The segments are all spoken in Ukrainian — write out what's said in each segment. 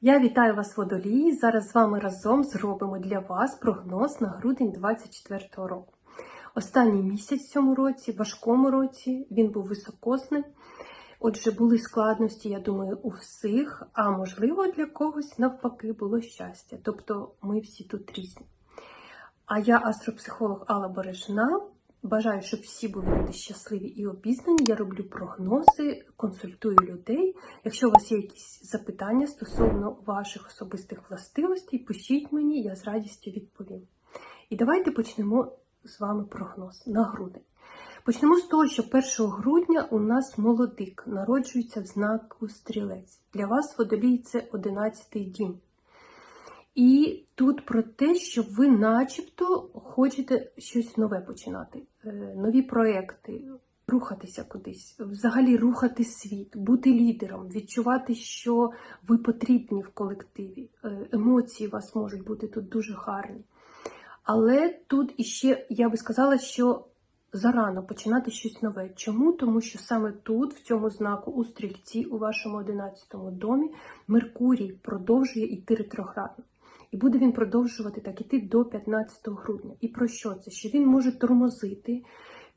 Я вітаю вас, водолії. Зараз з вами разом зробимо для вас прогноз на грудень 2024 року. Останній місяць в цьому році, важкому році, він був високосним. Отже, були складності, я думаю, у всіх, а можливо, для когось навпаки було щастя. Тобто ми всі тут різні. А я астропсихолог Алла Бережна. Бажаю, щоб всі були люди щасливі і обізнані. Я роблю прогнози, консультую людей. Якщо у вас є якісь запитання стосовно ваших особистих властивостей, пишіть мені, я з радістю відповім. І давайте почнемо з вами прогноз на грудень. Почнемо з того, що 1 грудня у нас молодик народжується в знаку стрілець. Для вас водолій це 11-й дім. І тут про те, що ви начебто хочете щось нове починати, е, нові проекти, рухатися кудись, взагалі рухати світ, бути лідером, відчувати, що ви потрібні в колективі. Е, Емоції у вас можуть бути тут дуже гарні. Але тут іще я би сказала, що зарано починати щось нове. Чому? Тому що саме тут, в цьому знаку у стрільці, у вашому 11 домі, Меркурій продовжує йти ретроградно. І буде він продовжувати так іти до 15 грудня. І про що це? Що він може тормозити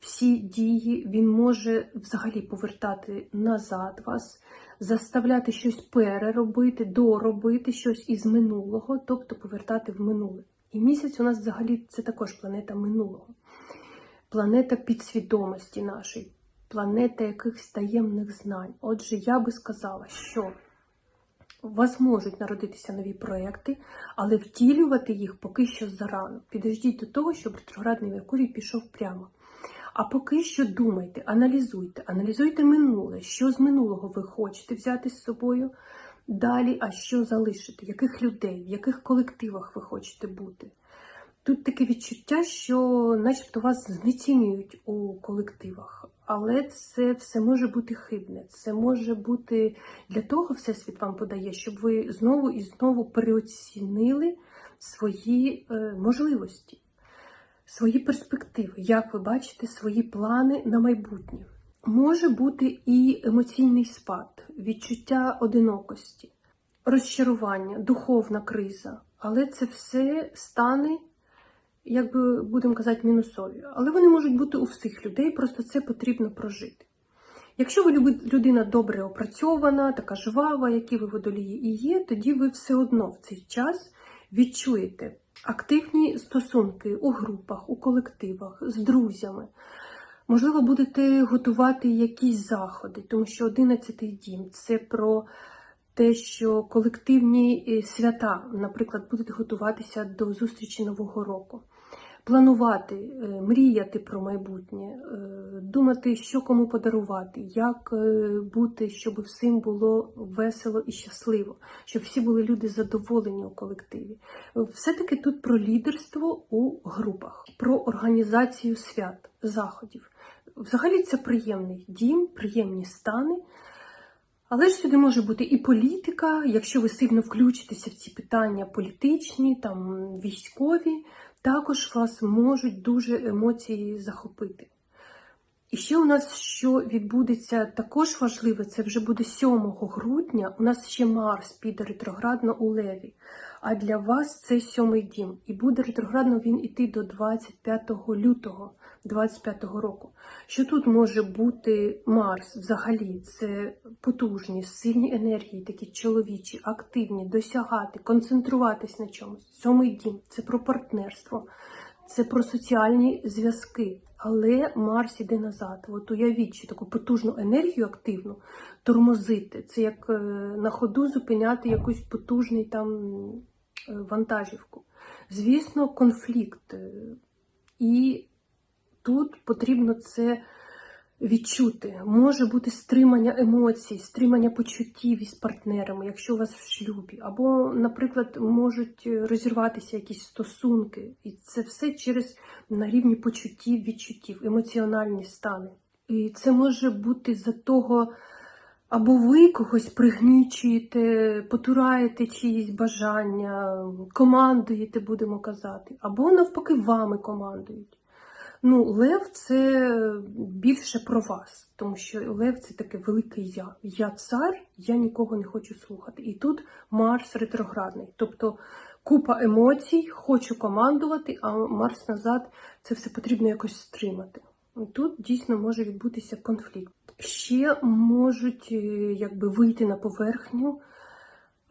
всі дії, він може взагалі повертати назад вас, заставляти щось переробити, доробити щось із минулого, тобто повертати в минуле. І місяць у нас взагалі це також планета минулого, планета підсвідомості нашої, планета якихось таємних знань. Отже, я би сказала, що у вас можуть народитися нові проекти, але втілювати їх поки що зарано. Підождіть до того, щоб ретроградний Меркурій пішов прямо. А поки що думайте, аналізуйте, аналізуйте минуле, що з минулого ви хочете взяти з собою далі, а що залишити, яких людей, в яких колективах ви хочете бути. Тут таке відчуття, що начебто вас знецінюють у колективах, але це все може бути хибне. Це може бути для того, всесвіт вам подає, щоб ви знову і знову переоцінили свої е, можливості, свої перспективи, як ви бачите, свої плани на майбутнє. Може бути і емоційний спад, відчуття одинокості, розчарування, духовна криза, але це все стане як би будемо казати, мінусові. Але вони можуть бути у всіх людей, просто це потрібно прожити. Якщо ви людина добре опрацьована, така жвава, які ви водолії і є, тоді ви все одно в цей час відчуєте активні стосунки у групах, у колективах, з друзями. Можливо, будете готувати якісь заходи, тому що 11-й дім це про те, що колективні свята, наприклад, будете готуватися до зустрічі Нового року планувати, е, мріяти про майбутнє, е, думати, що кому подарувати, як е, бути, щоб всім було весело і щасливо, щоб всі були люди задоволені у колективі. Все-таки тут про лідерство у групах, про організацію свят, заходів. Взагалі це приємний дім, приємні стани. Але ж сюди може бути і політика, якщо ви сильно включитеся в ці питання політичні, там військові, також вас можуть дуже емоції захопити. І ще у нас, що відбудеться також важливе, це вже буде 7 грудня. У нас ще Марс піде ретроградно у Леві. А для вас це сьомий дім. І буде ретроградно він іти до 25 лютого 25 року. Що тут може бути Марс взагалі? Це потужні, сильні енергії, такі чоловічі, активні, досягати, концентруватись на чомусь. Сьомий дім це про партнерство, це про соціальні зв'язки. Але Марс іде назад. От уявіть, що таку потужну енергію активну тормозити. Це як е, на ходу зупиняти якусь потужний там вантажівку. Звісно, конфлікт. Е, і тут потрібно це відчути. Може бути стримання емоцій, стримання почуттів із партнерами, якщо у вас в шлюбі. Або, наприклад, можуть розірватися якісь стосунки. І це все через на рівні почуттів, відчуттів, емоціональні стани. І це може бути за того. Або ви когось пригнічуєте, потураєте чиїсь бажання, командуєте, будемо казати, або навпаки, вами командують. Ну, Лев це більше про вас, тому що Лев це таке велике я. Я цар, я нікого не хочу слухати. І тут Марс ретроградний. Тобто купа емоцій, хочу командувати, а Марс назад це все потрібно якось стримати. І Тут дійсно може відбутися конфлікт. Ще можуть е, якби вийти на поверхню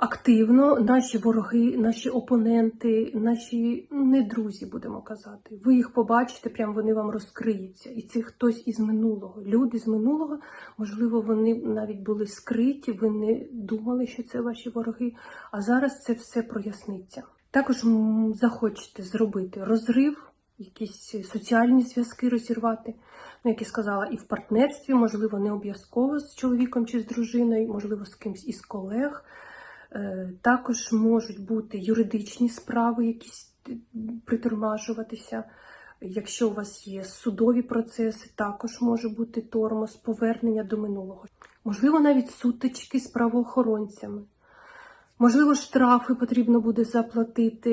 активно наші вороги, наші опоненти, наші не друзі, будемо казати. Ви їх побачите, прям вони вам розкриються. І це хтось із минулого. Люди з минулого, можливо, вони навіть були скриті, ви не думали, що це ваші вороги. А зараз це все проясниться. Також захочете зробити розрив. Якісь соціальні зв'язки розірвати, ну, як я сказала, і в партнерстві, можливо, не обов'язково з чоловіком чи з дружиною, можливо, з кимсь із колег. Е, Також можуть бути юридичні справи, якісь е, притормажуватися. Якщо у вас є судові процеси, також може бути тормоз, повернення до минулого. Можливо, навіть сутички з правоохоронцями. Можливо, штрафи потрібно буде заплатити,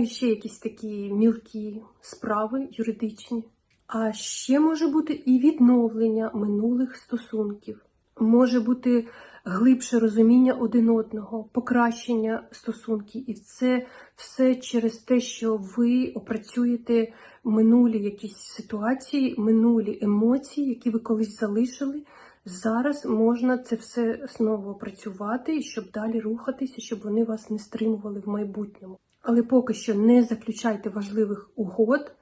і ще якісь такі мілкі справи юридичні. А ще може бути і відновлення минулих стосунків. Може бути глибше розуміння один одного, покращення стосунків, і це все через те, що ви опрацюєте минулі якісь ситуації, минулі емоції, які ви колись залишили. Зараз можна це все знову опрацювати, щоб далі рухатися, щоб вони вас не стримували в майбутньому. Але поки що не заключайте важливих угод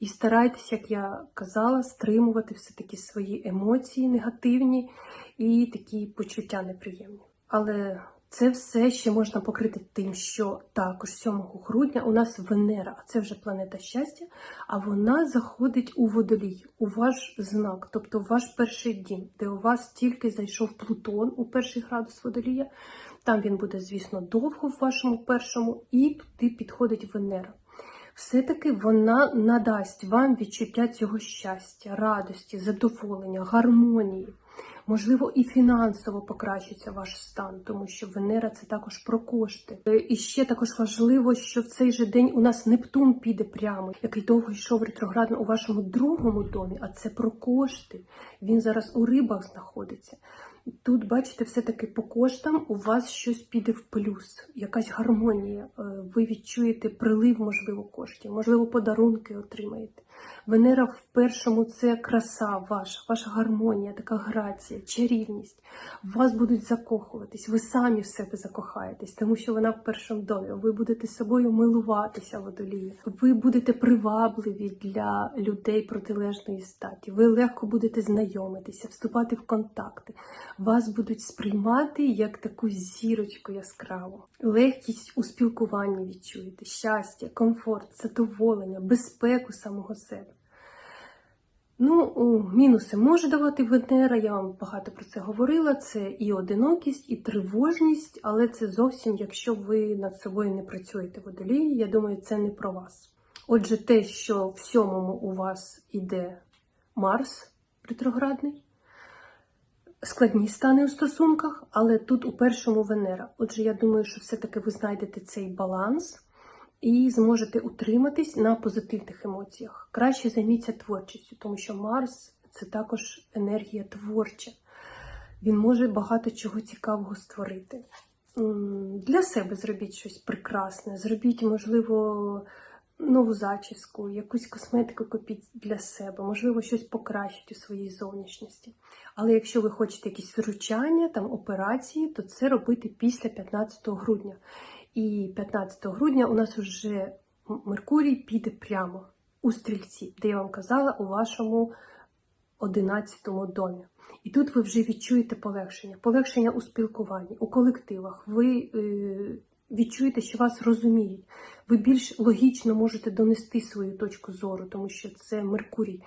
і старайтесь, як я казала, стримувати все-таки свої емоції негативні і такі почуття неприємні. Але це все ще можна покрити тим, що також 7 грудня у нас Венера, а це вже планета щастя, а вона заходить у водолій, у ваш знак, тобто в ваш перший дім, де у вас тільки зайшов Плутон у перший градус водолія. Там він буде, звісно, довго в вашому першому, і туди підходить Венера. Все-таки вона надасть вам відчуття цього щастя, радості, задоволення, гармонії. Можливо, і фінансово покращиться ваш стан, тому що Венера це також про кошти. Е, І ще також важливо, що в цей же день у нас Нептун піде прямо, який довго йшов ретроградно у вашому другому домі, а це про кошти. Він зараз у рибах знаходиться. Тут, бачите, все-таки по коштам у вас щось піде в плюс, якась гармонія. Е, Ви відчуєте прилив, можливо, коштів, можливо, подарунки отримаєте. Венера в першому це краса ваша, ваша гармонія, така грація, чарівність. Вас будуть закохуватись, ви самі в себе закохаєтесь, тому що вона в першому домі. Ви будете собою милуватися водолії. Ви будете привабливі для людей протилежної статі. Ви легко будете знайомитися, вступати в контакти. Вас будуть сприймати як таку зірочку яскраву. Легкість у спілкуванні відчуєте, щастя, комфорт, задоволення, безпеку самого себе. Ну, мінуси може давати Венера, я вам багато про це говорила. Це і одинокість, і тривожність, але це зовсім, якщо ви над собою не працюєте водолії, я думаю, це не про вас. Отже, те, що в сьомому у вас іде Марс ретроградний, складні стани у стосунках, але тут у першому Венера. Отже, я думаю, що все-таки ви знайдете цей баланс і зможете утриматись на позитивних емоціях. Краще займіться творчістю, тому що Марс це також енергія творча. Він може багато чого цікавого створити. Для себе зробіть щось прекрасне, зробіть, можливо, нову зачіску, якусь косметику купіть для себе, можливо, щось покращить у своїй зовнішності. Але якщо ви хочете якісь вручання, там операції, то це робити після 15 грудня. І 15 грудня у нас вже Меркурій піде прямо у стрільці, де я вам казала, у вашому 11 домі. І тут ви вже відчуєте полегшення, полегшення у спілкуванні, у колективах. Ви е, відчуєте, що вас розуміють. Ви більш логічно можете донести свою точку зору, тому що це Меркурій.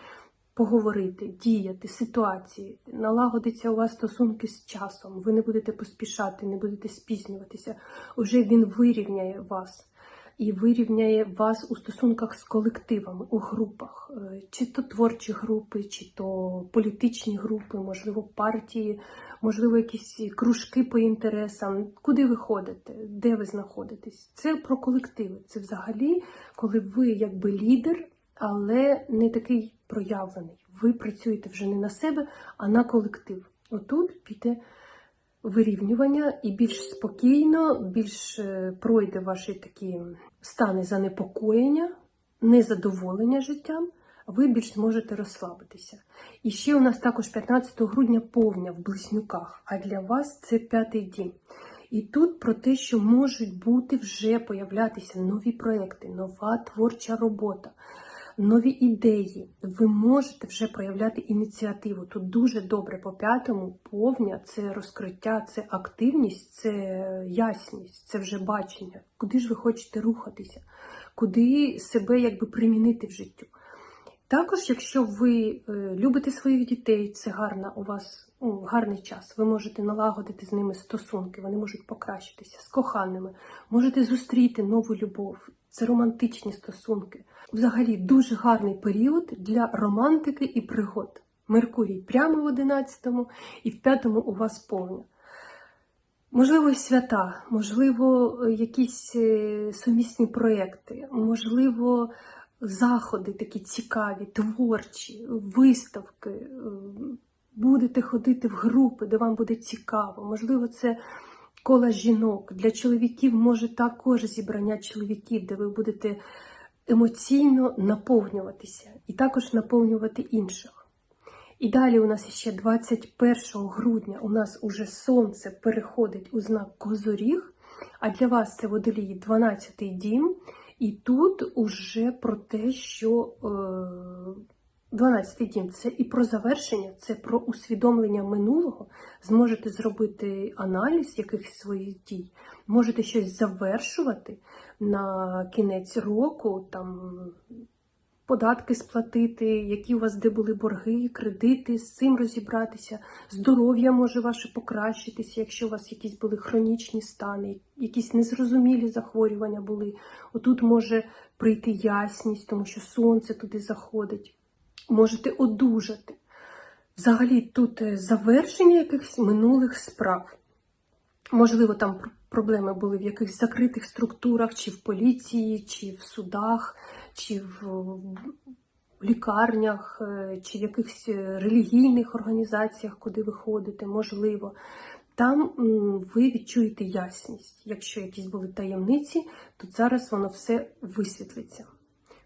Поговорити, діяти, ситуації, налагодиться у вас стосунки з часом. Ви не будете поспішати, не будете спізнюватися. Уже він вирівняє вас і вирівняє вас у стосунках з колективами, у групах, Е, чи то творчі групи, чи то політичні групи, можливо, партії, можливо, якісь кружки по інтересам. Куди ви ходите, де ви знаходитесь? Це про колективи. Це взагалі, коли ви якби лідер. Але не такий проявлений. Ви працюєте вже не на себе, а на колектив. Отут піде вирівнювання і більш спокійно, більш е, пройде ваші такі стани занепокоєння, незадоволення життям, ви більш зможете розслабитися. І ще у нас також 15 грудня повня в близнюках, а для вас це п'ятий дім. І тут про те, що можуть бути вже появлятися нові проекти, нова творча робота, нові ідеї. Ви можете вже проявляти ініціативу. Тут дуже добре по п'ятому повня це розкриття, це активність, це ясність, це вже бачення. Куди ж ви хочете рухатися, куди себе якби примінити в життю. Також, якщо ви е, любите своїх дітей, це гарна у вас ну, гарний час. Ви можете налагодити з ними стосунки, вони можуть покращитися з коханими, можете зустріти нову любов. Це романтичні стосунки. Взагалі дуже гарний період для романтики і пригод. Меркурій прямо в 11-му і в 5-му у вас повня. Можливо, свята, можливо, якісь е, сумісні проекти, можливо, заходи такі цікаві, творчі, виставки. е, Будете ходити в групи, де вам буде цікаво. Можливо, це кола жінок. Для чоловіків може також зібрання чоловіків, де ви будете емоційно наповнюватися і також наповнювати інших. І далі у нас ще 21 грудня у нас уже сонце переходить у знак Козоріг, а для вас це водолії 12-й дім. І тут уже про те, що е, 12-й дім це і про завершення, це про усвідомлення минулого. Зможете зробити аналіз якихось своїх дій, можете щось завершувати на кінець року, там податки сплатити, які у вас де були борги, кредити, з цим розібратися. Здоров'я може ваше покращитися, якщо у вас якісь були хронічні стани, якісь незрозумілі захворювання були. Отут може прийти ясність, тому що сонце туди заходить. Можете одужати. Взагалі тут е, завершення якихось минулих справ. Можливо, там проблеми були в якихось закритих структурах, чи в поліції, чи в судах, чи в в лікарнях, е, чи в якихось е, релігійних організаціях, куди ви ходите, можливо. Там ви відчуєте ясність. Якщо якісь були таємниці, то зараз воно все висвітлиться.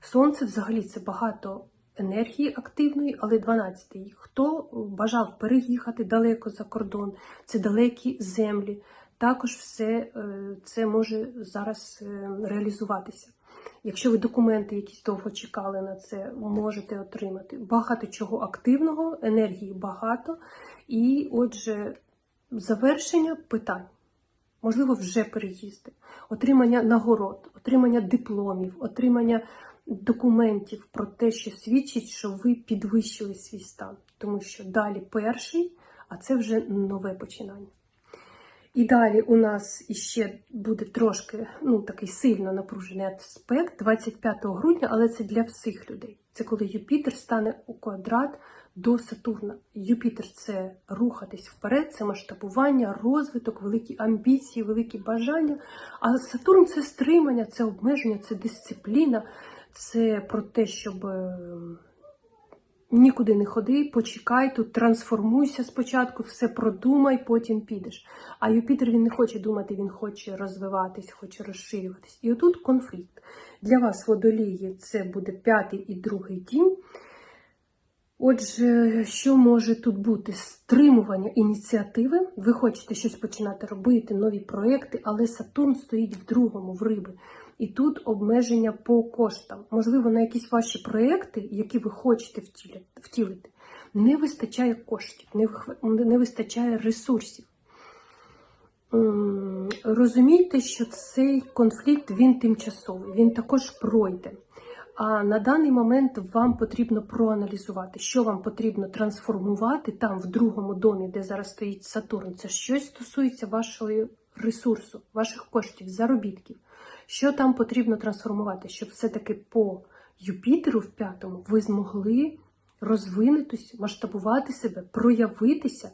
Сонце взагалі це багато енергії активної, але 12-й. Хто бажав переїхати далеко за кордон, це далекі землі. Також все е, це може зараз е, реалізуватися. Якщо ви документи якісь довго чекали на це, можете отримати. Багато чого активного, енергії багато, і отже, завершення питань. Можливо, вже переїзди, отримання нагород, отримання дипломів, отримання документів про те, що свідчить, що ви підвищили свій стан. Тому що далі перший, а це вже нове починання. І далі у нас іще буде трошки ну, такий сильно напружений аспект 25 грудня, але це для всіх людей. Це коли Юпітер стане у квадрат до Сатурна. Юпітер це рухатись вперед, це масштабування, розвиток, великі амбіції, великі бажання. А Сатурн це стримання, це обмеження, це дисципліна, це про те, щоб. е, Нікуди не ходи, почекай тут, трансформуйся спочатку, все продумай, потім підеш. А Юпітер він не хоче думати, він хоче розвиватись, хоче розширюватись. І отут конфлікт. Для вас водолії це буде п'ятий і другий дім. Отже, що може тут бути? Стримування ініціативи. Ви хочете щось починати робити, нові проекти, але Сатурн стоїть в другому, в риби. І тут обмеження по коштам. Можливо, на якісь ваші проекти, які ви хочете втілити, не вистачає коштів, не вистачає ресурсів. Розумійте, що цей конфлікт він тимчасовий, він також пройде. А на даний момент вам потрібно проаналізувати, що вам потрібно трансформувати там, в другому домі, де зараз стоїть Сатурн. Це щось стосується вашого ресурсу, ваших коштів, заробітків. Що там потрібно трансформувати, щоб все-таки по Юпітеру в п'ятому ви змогли розвинутись, масштабувати себе, проявитися,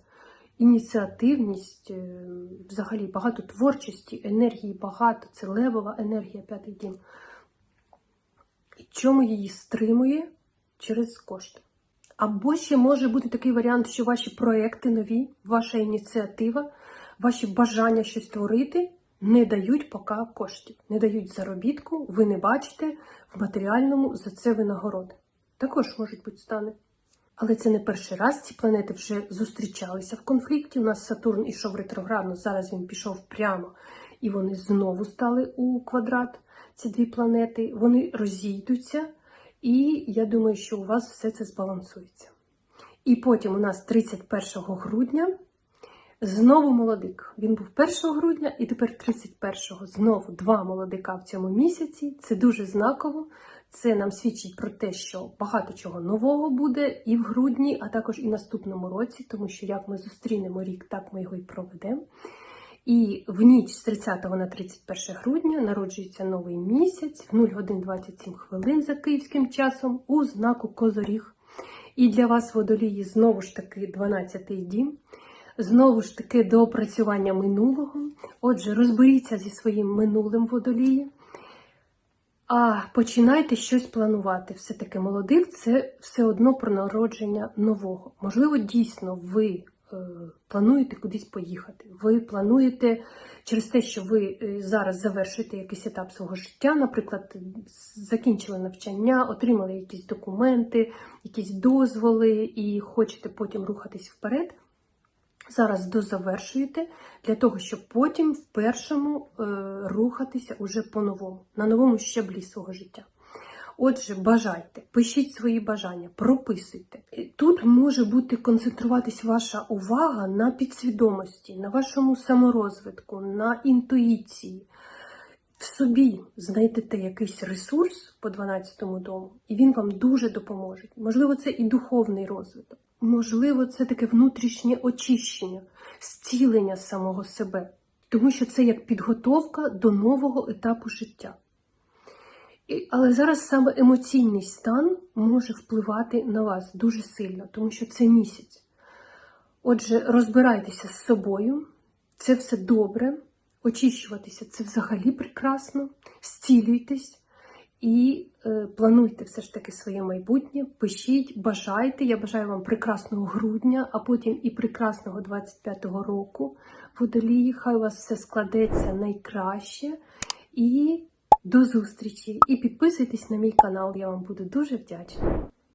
ініціативність, е, взагалі багато творчості, енергії багато, це левова енергія, п'ятий дім. І чому її стримує через кошти. Або ще може бути такий варіант, що ваші проекти нові, ваша ініціатива, ваші бажання щось творити не дають поки коштів, не дають заробітку, ви не бачите в матеріальному за це винагороди. Також можуть бути стани. Але це не перший раз. Ці планети вже зустрічалися в конфлікті. У нас Сатурн ішов ретроградно, зараз він пішов прямо, і вони знову стали у квадрат. Ці дві планети. Вони розійдуться, і я думаю, що у вас все це збалансується. І потім у нас 31 грудня знову молодик. Він був 1 грудня, і тепер 31-го знову два молодика в цьому місяці. Це дуже знаково. Це нам свідчить про те, що багато чого нового буде і в грудні, а також і наступному році, тому що як ми зустрінемо рік, так ми його і проведемо. І в ніч з 30 на 31 грудня народжується новий місяць в 0 годин 27 хвилин за київським часом у знаку Козоріг. І для вас водолії знову ж таки 12-й дім. Знову ж таки до опрацювання минулого. Отже, розберіться зі своїм минулим водолієм. А починайте щось планувати. Все-таки молодик це все одно про народження нового. Можливо, дійсно ви е, плануєте кудись поїхати. Ви плануєте через те, що ви е, зараз завершуєте якийсь етап свого життя, наприклад, закінчили навчання, отримали якісь документи, якісь дозволи і хочете потім рухатись вперед. Зараз дозавершуєте для того, щоб потім в першому е, рухатися уже по-новому, на новому щаблі свого життя. Отже, бажайте, пишіть свої бажання, прописуйте. Тут може бути концентруватись ваша увага на підсвідомості, на вашому саморозвитку, на інтуїції. В собі знайдете якийсь ресурс по 12-му дому, і він вам дуже допоможе. Можливо, це і духовний розвиток. Можливо, це таке внутрішнє очищення, зцілення самого себе, тому що це як підготовка до нового етапу життя. І- Але зараз саме емоційний стан може впливати на вас дуже сильно, тому що це місяць. Отже, розбирайтеся з собою, це все добре. Очищуватися це взагалі прекрасно, зцілюйтесь і е, плануйте все ж таки своє майбутнє, пишіть, бажайте. Я бажаю вам прекрасного грудня, а потім і прекрасного 25-го року. Водолії, хай у вас все складеться найкраще. І до зустрічі! І підписуйтесь на мій канал, я вам буду дуже вдячна.